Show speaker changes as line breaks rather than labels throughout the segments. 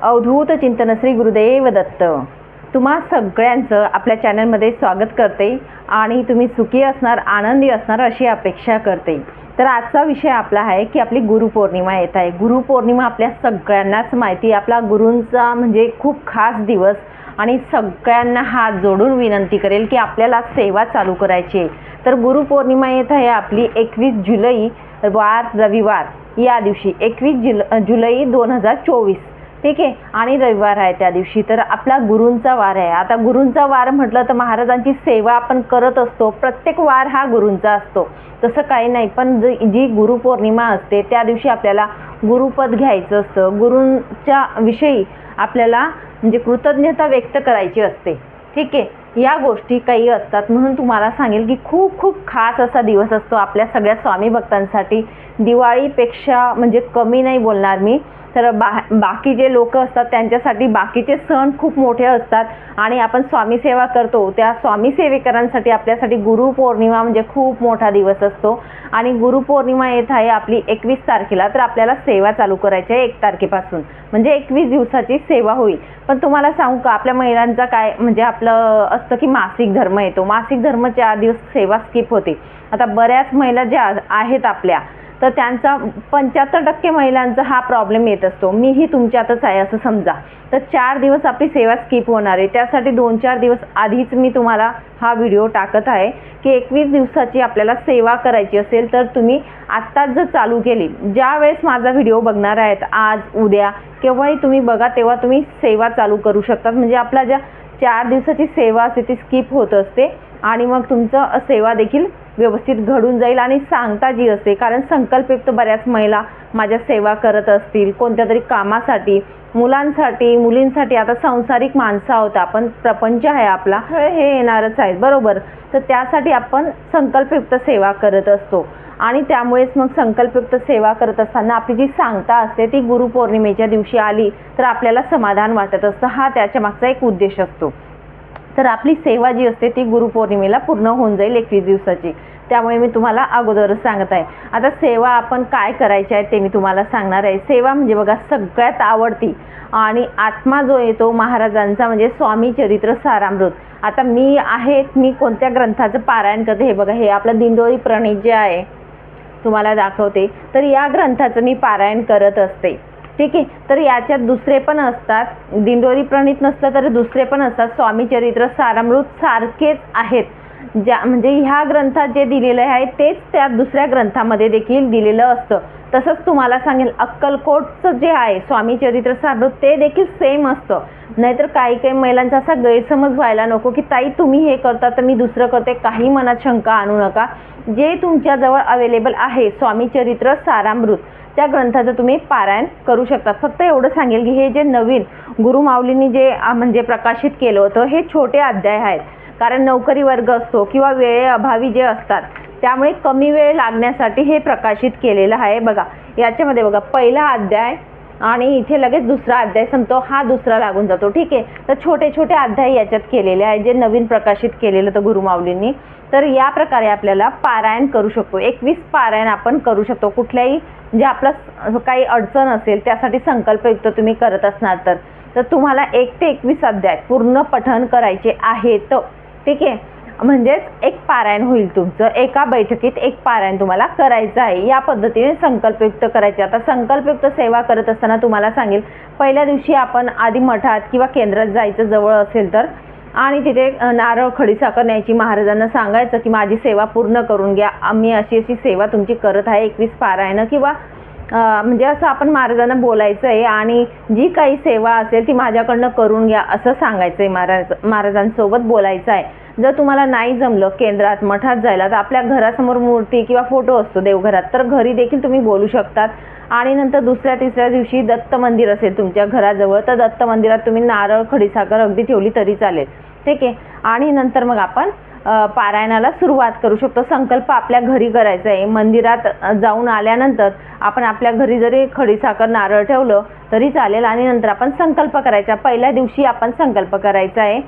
अवधूत चिंतन श्री गुरुदेव दत्त. तुम्हा सगळ्यांचं आपल्या चॅनलमध्ये स्वागत करते आणि तुम्ही सुखी असणार आनंदी असणार अशी अपेक्षा करते. तर आजचा विषय आपला आहे की आपली गुरुपौर्णिमा येत आहे. गुरुपौर्णिमा आपल्या सगळ्यांनाच माहिती आपला गुरूंचा म्हणजे खूप खास दिवस आणि सगळ्यांना हात जोडून विनंती करेल की आपल्याला सेवा चालू करायची आहे. तर गुरुपौर्णिमा येत आहे आपली एकवीस जुलै वार रविवार. या दिवशी एकवीस जुल जुलै दोन हजार चोवीस. ठीक आहे? आणि रविवार आहे त्या दिवशी. तर आपला गुरूंचा वार आहे. आता गुरूंचा वार म्हटलं तर महाराजांची सेवा आपण करत असतो. प्रत्येक वार हा गुरूंचा असतो. तसं काही नाही. पण जी जी गुरुपौर्णिमा असते त्या दिवशी आपल्याला गुरुपद घ्यायचं असतं. गुरूंच्या विषयी आपल्याला म्हणजे कृतज्ञता व्यक्त करायची असते. ठीक आहे? या गोष्टी काही असतात म्हणून तुम्हाला सांगेल की खूप खूप खास असा दिवस असतो आपल्या सगळ्या स्वामी भक्तांसाठी. दिवाळीपेक्षा म्हणजे कमी नाही बोलणार मी. तर बा बाकी जे लोक असतात त्यांच्यासाठी बाकीचे सण खूप मोठे असतात आणि आपण स्वामी सेवा करतो. त्या स्वामी सेवेकरांसाठी आपल्यासाठी गुरुपौर्णिमा म्हणजे खूप मोठा दिवस असतो. आणि गुरुपौर्णिमा येत आहे आपली एकवीस तारखेला तर आपल्याला सेवा चालू करायची आहे एक तारखेपासून. म्हणजे एकवीस दिवसाची सेवा होईल. पण तुम्हाला सांगू का आपल्या महिलांचा काय म्हणजे आपलं असतं की मासिक धर्म येतो. मासिक धर्म चार दिवस सेवा स्किप होते. आता बऱ्याच महिला ज्या आहेत आपल्या तर त्यांचा पंच्याहत्तर टक्के महिलांचा हा प्रॉब्लेम येत असतो. मीही तुमच्यातच आहे असं समजा. तर चार दिवस आपली सेवा स्किप होणार आहे. त्यासाठी दोन चार दिवस आधीच मी तुम्हाला हा व्हिडिओ टाकत आहे की एकवीस दिवसाची आपल्याला सेवा करायची असेल तर तुम्ही आत्ताच जर चालू केली ज्या वेळेस माझा व्हिडिओ बघणार आहेत आज उद्या केव्हाही तुम्ही बघा तेव्हा तुम्ही सेवा चालू करू शकतात. म्हणजे आपल्या ज्या चार दिवसाची सेवा असते ती स्किप होत असते. आणि मग तुमचं सेवा देखील व्यवस्थित घडून जाईल आणि सांगता जी असते कारण संकल्पयुक्त बऱ्याच महिला माझ्या सेवा करत असतील कोणत्या तरी कामासाठी मुलांसाठी मुलींसाठी. आता संसारिक माणसं आहोत आपण प्रपंच आहे आपला हे येणारच आहे बरोबर. तर त्यासाठी आपण संकल्पयुक्त सेवा करत असतो. आणि त्यामुळेच मग संकल्पयुक्त सेवा करत असताना आपली जी सांगता असते ती गुरुपौर्णिमेच्या दिवशी आली तर आपल्याला समाधान वाटत असतं. हा त्याच्या मागचा एक उद्देश असतो. तर आपली सेवा जी असते ती गुरुपौर्णिमेला पूर्ण होऊन जाईल एकवीस दिवसाची. त्यामुळे मी तुम्हाला अगोदरच सांगत आहे. आता सेवा आपण काय करायची आहे ते मी तुम्हाला सांगणार आहे. सेवा म्हणजे बघा सगळ्यात आवडती आणि आत्मा जो येतो महाराजांचा म्हणजे स्वामी चरित्र सारामृत. आता मी आहे मी कोणत्या ग्रंथाचं पारायण करते हे बघा हे आपलं दिंडोरी प्रणित जे आहे तुम्हाला दाखवते. तर या ग्रंथाचं मी पारायण करत असते. ठीक आहे? तर याच्यात दुसरे पण असतात. दिंडोरी प्रणित नसलं तर दुसरे पण असतात. स्वामी चरित्र सारामृत सारखेच आहेत. ज्या म्हणजे ह्या ग्रंथात जे दिलेलं आहे तेच त्या दुसऱ्या ग्रंथामध्ये देखील दिलेलं असतं. तसंच तुम्हाला सांगेल अक्कलकोटचं जे आहे स्वामी चरित्र सारमृत ते देखील सेम असतं. नाहीतर काही काही महिलांचा असा गैरसमज व्हायला नको की ताई तुम्ही हे करता तर मी दुसरं करते. काही मनात शंका आणू नका. जे तुमच्याजवळ अवेलेबल आहे स्वामी चरित्र सारामृत त्या ग्रंथाचं तुम्ही पारायण करू शकता. फक्त एवढं सांगेल की हे जे नवीन गुरुमाऊलींनी जे म्हणजे प्रकाशित केलं होतं हे छोटे अध्याय आहेत. कारण नोकरी वर्ग असतो किंवा वेळेअभावी जे असतात त्यामुळे कमी वेळ लागण्यासाठी हे प्रकाशित केलेलं आहे बघा. याच्यामध्ये बघा पहिला अध्याय आणि इथे लगेच दुसरा अध्याय संपतो हा दुसरा लागून जातो. ठीक आहे? तर छोटे छोटे अध्याय याच्यात केलेले आहे जे नवीन प्रकाशित केलेलं होतं गुरुमाऊलींनी तर या प्रकारे आपल्याला पारायण करू शकतो. एकवीस पारायण आपण करू शकतो. कुठल्याही जे आपलं काही अडचण असेल त्यासाठी संकल्पयुक्त तुम्ही करत असणार तर. तर तुम्हाला एक ते एकवीस अध्याय पूर्ण पठण करायचे आहेत ठीक आहे? म्हणजेच एक पारायण होईल तुमचं. एका बैठकीत एक पारायण तुम्हाला करायचं आहे. या पद्धतीने संकल्पयुक्त करायचे. आता संकल्पयुक्त सेवा करत असताना तुम्हाला सांगेल पहिल्या दिवशी आपण आधी मठात किंवा केंद्रात जायचं जवळ असेल तर आणि तिथे नारळ खडीसाखर न्यायची महाराजांना सांगायचं की माझी सेवा पूर्ण करून घ्या. आम्ही अशी अशी सेवा तुमची करत आहे एकवीस पारायणं किंवा म्हणजे असं आपण महाराजांना बोलायचं आहे आणि जी काही सेवा असेल ती माझ्याकडनं करून घ्या असं सांगायचं आहे महाराज महाराजांसोबत बोलायचं आहे जर तुम्हाला नाही जमलं केंद्रात मठात जायला तर आपल्या घरासमोर मूर्ती किंवा फोटो असतो देवघरात. तर घरी देखील तुम्ही बोलू शकतात. आणि नंतर दुसऱ्या तिसऱ्या दिवशी दत्त मंदिर असेल तुमच्या घराजवळ तर दत्त मंदिरात तुम्ही नारळ खडीसाखर अगदी ठेवली तरी चालेल. ठीक आहे. आणि नंतर मग आपण पारायणाला सुरुवात करू शकतो. संकल्प आपल्या घरी करायचा आहे. मंदिरात जाऊन आल्यानंतर आपण आपल्या घरी जरी खडीसाखर नारळ ठेवलं तरी चालेल. आणि नंतर आपण संकल्प करायचा. पहिल्या दिवशी आपण संकल्प करायचा आहे.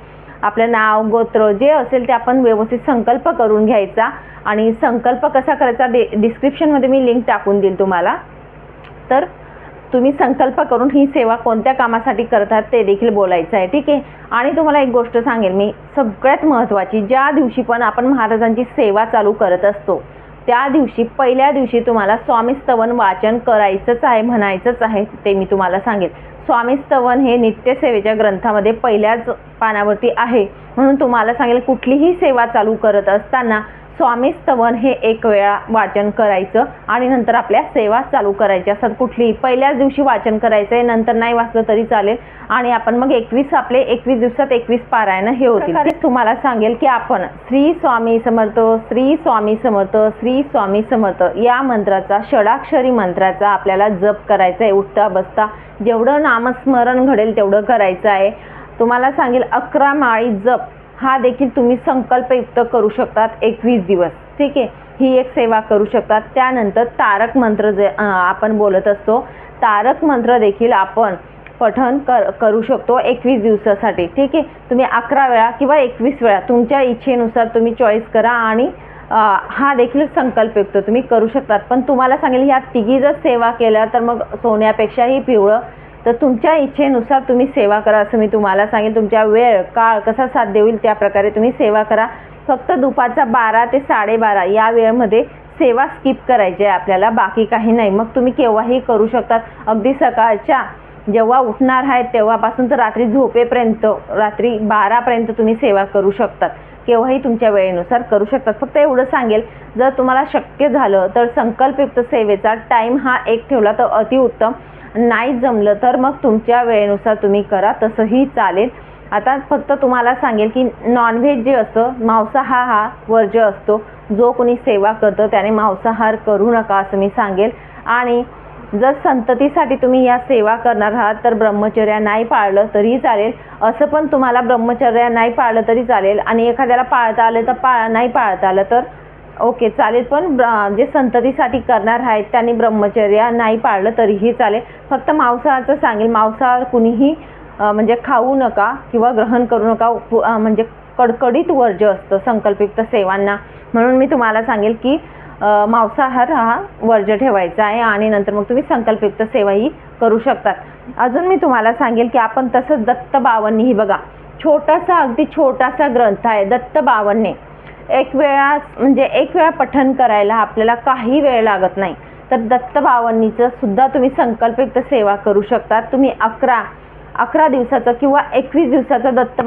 आपलं नाव गोत्र जे असेल ते आपण व्यवस्थित संकल्प करून घ्यायचा. आणि संकल्प कसा करायचा डि डिस्क्रिप्शनमध्ये मी लिंक टाकून देईल तुम्हाला. तर तुम्ही संकल्प करून ही सेवा कोणत्या कामासाठी करतात ते देखील बोलायचं आहे ठीक आहे? आणि तुम्हाला एक गोष्ट सांगेल मी सगळ्यात महत्त्वाची ज्या दिवशी पण आपण महाराजांची सेवा चालू करत असतो त्या दिवशी पहिल्या दिवशी तुम्हाला स्वामीस्तवन वाचन करायचंच आहे म्हणायचंच आहे ते मी तुम्हाला सांगेल स्वामीस्तवन हे नित्यसेवेच्या ग्रंथामध्ये पहिल्याच पानावरती आहे. म्हणून तुम्हाला सांगेल कुठलीही सेवा चालू करत असताना स्वामी स्तवन हे एक वेळा वाचन करायचं आणि नंतर आपल्या सेवा चालू करायच्या. असतात कुठलीही पहिल्याच दिवशी वाचन करायचं आहे नंतर नाही वाचलं तरी चालेल. आणि आपण मग एकवीस आपले एकवीस दिवसात एकवीस पारायण हे होतील. तुम्हाला सांगेल की आपण श्री स्वामी समर्थ श्री स्वामी समर्थ श्री स्वामी समर्थ या मंत्राचा षडाक्षरी मंत्राचा आपल्याला जप करायचा आहे उठता बसता जेवढं नामस्मरण घडेल तेवढं करायचं आहे. तुम्हाला सांगेल अकरा माळी जप. हा देखील तुम्ही संकल्पयुक्त करू शकतात एकवीस दिवस. ठीक आहे? ही एक सेवा करू शकतात. त्यानंतर तारक मंत्र जे आपण बोलत असतो तारक मंत्र देखील आपण पठण कर करू शकतो एकवीस दिवसासाठी. ठीक आहे? तुम्ही अकरा वेळा किंवा एकवीस वेळा तुमच्या इच्छेनुसार तुम्ही चॉईस करा आणि हा देखील संकल्पयुक्त तुम्ही करू शकतात. पण तुम्हाला सांगेल ह्या तिघी जर सेवा केल्या तर मग सोन्यापेक्षाही पिवळं तर तुमच्या इच्छेनुसार तुम्ही सेवा करा असं मी तुम्हाला सांगेन. तुमच्या वेळ काळ कसा साथ होईल त्या प्रकारे तुम्ही सेवा करा. फक्त दुपारचा बारा ते साडेबारा या वेळेमध्ये सेवा स्किप करायची आहे आपल्याला. बाकी काही नाही. मग तुम्ही केव्हाही करू शकतात. अगदी सकाळच्या जेव्हा उठणार आहेत तेव्हापासून तर रात्री झोपेपर्यंत रात्री बारापर्यंत तुम्ही सेवा करू शकतात. केव्हाही तुमच्या वेळेनुसार करू शकतात. फक्त एवढं सांगेल जर तुम्हाला शक्य झालं तर संकल्पयुक्त सेवेचा टाईम हा एक ठेवला तर अतिउत्तम. नाही जमलं तर मग तुमच्या वेळेनुसार तुम्ही करा तसंही चालेल. आता फक्त तुम्हाला सांगेल की नॉनव्हेज जे असतं मांसाहार हा वर्ज्य असतो जो कोणी सेवा करतं त्याने मांसाहार करू नका असं मी सांगेल. आणि जर संततीसाठी तुम्ही या सेवा करणार आहात तर ब्रह्मचर्या नाही पाळलं तरीही चालेल. असं पण तुम्हाला ब्रह्मचर्या नाही पाळलं तरी चालेल. आणि एखाद्याला पाळता आलं तर पाळ नाही पाळता आलं तर ओके चालेल. पण ब्र- जे संततीसाठी करणार आहेत त्यांनी ब्रह्मचर्या नाही पाळलं तरीही चालेल. फक्त मांसाहारचं सांगेल. मांसाहार कुणीही म्हणजे खाऊ नका किंवा ग्रहण करू नका. म्हणजे कडकडीत वर्ज्य असतं संकल्पयुक्त सेवांना. म्हणून मी तुम्हाला सांगेल की मांसाहार हा वर्ज्य ठेवायचा आहे आणि नंतर मग तुम्ही संकल्पयुक्त सेवाही करू शकतात. अजून मी तुम्हाला सांगेल की आपण तसंच दत्त बावन्नीही बघा. छोटासा अगदी छोटासा ग्रंथ आहे दत्त बावन्ने. एक वेळा म्हणजे एक वेळा पठण करायला आपल्याला काही वेळ लागत नाही. तर दत्त सुद्धा तुम्ही संकल्पित सेवा करू शकता. तुम्ही अकरा अकरा दिवसाचं किंवा एकवीस दिवसाचं दत्त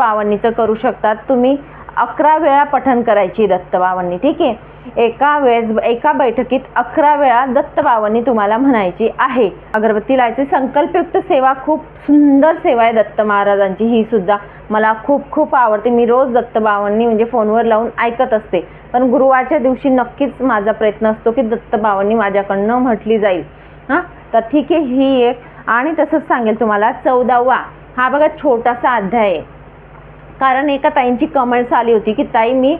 करू शकतात तुम्ही अकरा वेळा पठण करायची दत्तबावांनी ठीक आहे? एका वेळेस एका बैठकीत अकरा वेळा दत्तबावांनी तुम्हाला म्हणायची आहे. अगरबत्ती लायची संकल्पयुक्त सेवा खूप सुंदर सेवा आहे दत्त महाराजांची ही सुद्धा मला खूप खूप आवडते. मी रोज दत्तबावांनी म्हणजे फोनवर लावून ऐकत असते. पण गुरुवारच्या दिवशी नक्कीच माझा प्रयत्न असतो की दत्तबावांनी माझ्याकडनं म्हटली जाईल. हां? तर ठीक आहे ही एक. आणि तसंच सांगेल तुम्हाला चौदावा. हा बघा छोटासा अध्याय आहे. कारण एका ताईंची कमेंट्स आली होती की ताई मी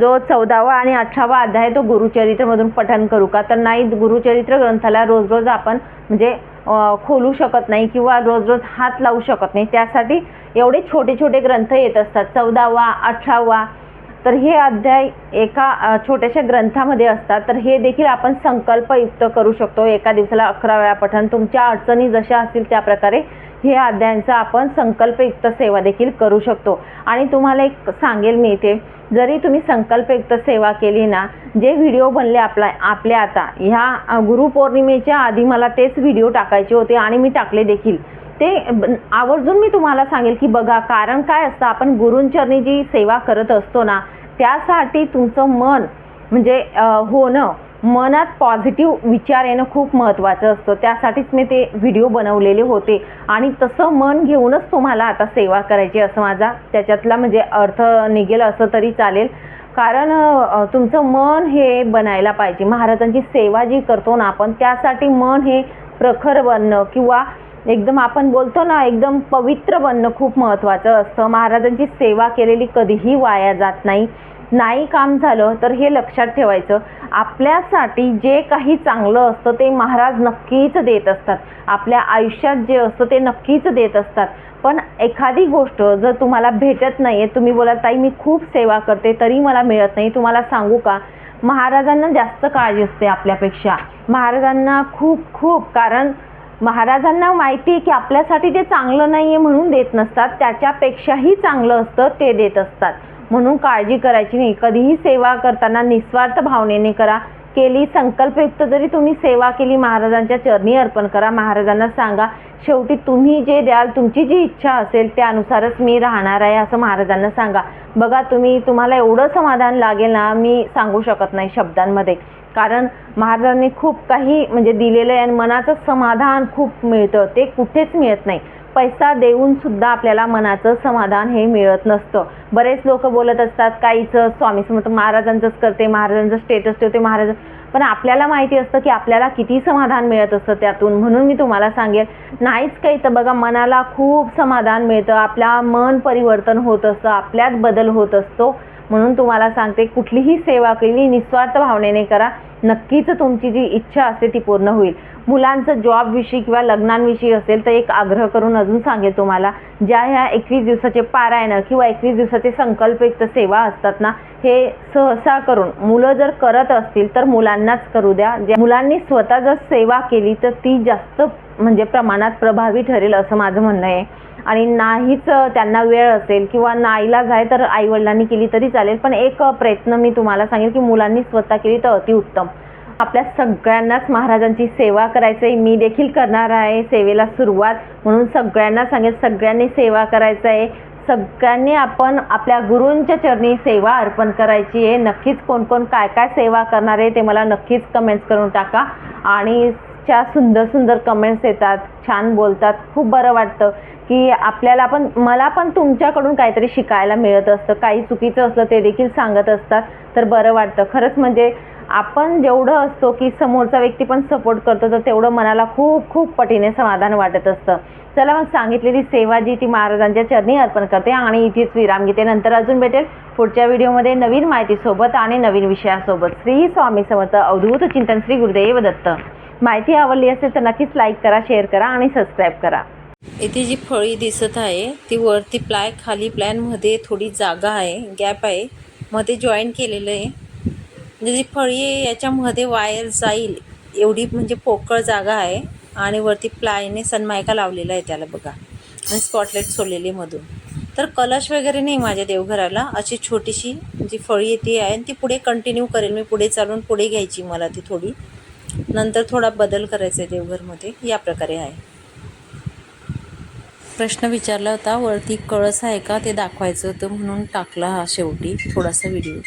जो चौदावा आणि अठरावा अध्याय तो गुरुचरित्रमधून पठन करू का? तर नाही गुरुचरित्र ग्रंथाला रोज रोज आपण म्हणजे खोलू शकत नाही किंवा रोज रोज हात लावू शकत नाही. त्यासाठी एवढे छोटे छोटे ग्रंथ येत असतात. चौदावा अठरावा. तर हे अध्याय एका छोट्याशा ग्रंथामध्ये असतात. तर हे देखील आपण संकल्पयुक्त करू शकतो. एका दिवसाला अकरा वेळा पठण. तुमच्या अडचणी जशा असतील त्या प्रकारे हे अध्यायांचा आपण संकल्पयुक्त सेवा देखील करू शकतो. आणि तुम्हाला एक सांगेल मी इथे जरी तुम्ही संकल्पयुक्त सेवा केली ना जे व्हिडिओ बनले आपला आपल्या आता ह्या गुरुपौर्णिमेच्या आधी मला तेच व्हिडिओ टाकायचे होते आणि मी टाकले देखील. ते आवर्जून मी तुम्हाला सांगेल की बघा कारण काय असतं आपण गुरुंचरणी जी सेवा करत असतो ना त्यासाठी तुमचं मन म्हणजे होणं मनात पॉझिटिव्ह विचार येणं खूप महत्त्वाचं असतं. त्यासाठीच मी ते व्हिडिओ बनवलेले होते. आणि तसं मन घेऊनच तुम्हाला आता सेवा करायची असं माझा त्याच्यातला म्हणजे अर्थ निघेल असं तरी चालेल. कारण तुमचं मन हे बनायला पाहिजे. महाराजांची सेवा जी करतो ना आपण त्यासाठी मन हे प्रखर बनणं किंवा एकदम आपण बोलतो ना एकदम पवित्र बनणं खूप महत्त्वाचं असतं. महाराजांची सेवा केलेली कधीही वाया जात नाही. नाही काम झालं तर हे लक्षात ठेवायचं. आपल्यासाठी जे काही चांगलं असतं ते महाराज नक्कीच देत असतात. आपल्या आयुष्यात जे असतं ते नक्कीच देत असतात. पण एखादी गोष्ट जर तुम्हाला भेटत नाही आहे तुम्ही बोला ताई मी खूप सेवा करते तरी मला मिळत नाही. तुम्हाला सांगू का? महाराजांना जास्त काळजी असते आपल्यापेक्षा. महाराजांना खूप खूप कारण महाराजांना माहिती आहे की आपल्यासाठी ते चांगलं नाही आहे म्हणून देत नसतात. त्याच्यापेक्षाही चांगलं असतं ते देत असतात. म्हणून काळजी करायची नाही. कधीही सेवा करताना निस्वार्थ भावनेने करा. केली संकल्पयुक्त जरी तुम्ही सेवा केली महाराजांच्या चरणी अर्पण करा. महाराजांना सांगा शेवटी तुम्ही जे द्याल तुमची जी इच्छा असेल त्यानुसारच मी राहणार आहे असं महाराजांना सांगा. बघा तुम्ही तुम्हाला एवढं समाधान लागेल ना मी सांगू शकत नाही शब्दांमध्ये. कारण महाराजांनी खूप काही म्हणजे दिलेलं आहे आणि मनाचं समाधान खूप मिळतं. ते कुठेच मिळत नाही. पैसा देऊन सुद्धा आपल्याला मनाचं समाधान हे मिळत नसतं. बरेच लोक बोलत असतात काहीचं स्वामी समर्थ महाराजांचंच करते महाराजांचं स्टेटस ठेवते महाराज पण आपल्याला माहिती असतं की आपल्याला किती समाधान मिळत असतं त्यातून. म्हणून मी तुम्हाला सांगेल नाहीच काही तर बघा मनाला खूप समाधान मिळतं आपल्या मन परिवर्तन होत असतं आपल्यात बदल होत असतो. म्हणून तुम्हाला सांगते कुठलीही सेवा केली निस्वार्थ भावनेने करा नक्कीच तुमची जी इच्छा असते ती पूर्ण होईल. मुलांचं जॉबविषयी किंवा लग्नांविषयी असेल तर एक आग्रह करून अजून सांगेल तुम्हाला ज्या ह्या एकवीस दिवसाचे पारायणं किंवा एकवीस दिवसाचे संकल्पयुक्त सेवा असतात ना हे सहसा करून मुलं जर करत असतील तर मुलांनाच करू द्या. ज्या मुलांनी स्वतः जर सेवा केली तर ती जास्त म्हणजे प्रमाणात प्रभावी ठरेल असं माझं म्हणणं आहे. आणि नाहीच त्यांना वेळ असेल किंवा नाईलाज आहे तर आईवडिलांनी केली तरी चालेल पण एक प्रयत्न मी तुम्हाला सांगेल की मुलांनी स्वतः केली तर अतिउत्तम. आपल्या सगळ्यांनाच महाराजांची सेवा करायचं आहे मी देखील करणार आहे सेवेला सुरुवात. म्हणून सगळ्यांना सांगेल सगळ्यांनी सेवा करायचं आहे सगळ्यांनी आपण आपल्या गुरूंच्या चरणी सेवा अर्पण करायची आहे. नक्कीच कोण कोण काय काय सेवा करणार आहे ते मला नक्कीच कमेंट्स करून टाका. आणि च्या सुंदर सुंदर कमेंट्स येतात छान बोलतात. खूप बरं वाटतं की आपल्याला पण मला पण तुमच्याकडून काहीतरी शिकायला मिळत असतं. काही चुकीचं असलं ते देखील सांगत असतात. तर बरं वाटतं. खरंच म्हणजे आपण जेवढं असतो की समोरचा व्यक्ती पण सपोर्ट करतो तर तेवढं मनाला खूप खूप पटीने समाधान वाटत असतं. चला मग सांगितलेली सेवा जी ती महाराजांच्या चरणी अर्पण करते आणि इथेच विराम घेते. नंतर अजून भेटेल पुढच्या व्हिडिओमध्ये नवीन माहितीसोबत आणि नवीन विषयासोबत. श्री स्वामी समर्थ अवधूत चिंतन श्री गुरुदेव दत्त. माहिती आवडली असेल तर नक्कीच लाईक करा शेअर करा आणि सबस्क्राईब करा.
इथे जी फळी दिसत आहे ती वरती प्लाय खाली प्लॅनमध्ये थोडी जागा आहे गॅप आहे. मध्ये जॉईन केलेलं आहे. जी फळी आहे याच्यामध्ये वायर जाईल एवढी म्हणजे पोकळ जागा आहे आणि वरती प्लायने सनमायका लावलेला आहे त्याला बघा. आणि स्पॉटलाईट सोडलेली आहे मधून. तर कलश वगैरे नाही माझ्या देवघराला अशी छोटीशी जी फळी येते आहे आणि ती पुढे कंटिन्यू करेल. मी पुढे चालून पुढे घ्यायची मला ती थोडी. नंतर थोडा बदल करायचा आहे देवघरमध्ये या प्रकारे आहे. प्रश्न विचारला होता वरती कळस आहे का ते दाखवायचं होतं म्हणून टाकला हा शेवटी थोडासा व्हिडिओ